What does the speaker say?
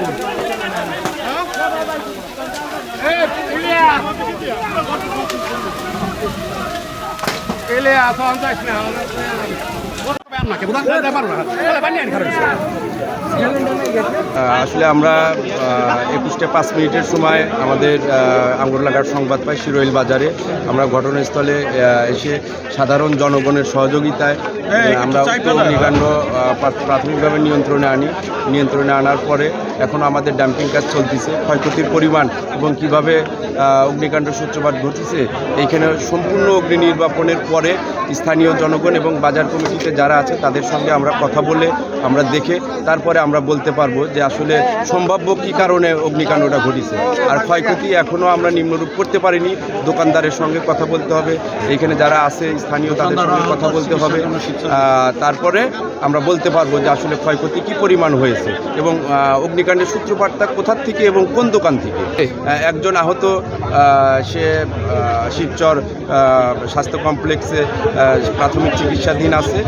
আহ, আসলে আমরা একুশটা পাঁচ মিনিটের সময় আমাদের আঙ্গুরলাঘাট সংবাদ পাই শিরোইল বাজারে। আমরা ঘটনাস্থলে এসে সাধারণ জনগণের সহযোগিতায় আমরা অগ্নিকাণ্ড প্রাথমিকভাবে নিয়ন্ত্রণে আনি। নিয়ন্ত্রণে আনার পরে এখন আমাদের ডাম্পিং কাজ চলতেছে। ক্ষয়ক্ষতির পরিমাণ এবং কীভাবে অগ্নিকাণ্ড সূত্রপাত ঘটেছে এইখানে সম্পূর্ণ অগ্নি নির্বাপনের পরে স্থানীয় জনগণ এবং বাজার কমিটিতে যারা আছে তাদের সঙ্গে আমরা কথা বলে আমরা দেখে তারপরে আমরা বলতে পারব যে আসলে সম্ভাব্য কী কারণে অগ্নিকাণ্ডটা ঘটেছে। আর ক্ষয়ক্ষতি এখনও আমরা নিম্নরূপ করতে পারিনি। দোকানদারের সঙ্গে কথা বলতে হবে। এইখানে যারা আছে স্থানীয় তাদের সঙ্গে কথা বলতে হবে। তারপরে আমরা বলতে পারব যে আসলে ক্ষয়ক্ষতি কী পরিমাণ হয়েছে এবং অগ্নিকাণ্ডের সূত্রপাতটা কোথার থেকে এবং কোন দোকান থেকে? একজন আহত সে শিবচর স্বাস্থ্য কমপ্লেক্সে প্রাথমিক চিকিৎসাধীন আছে।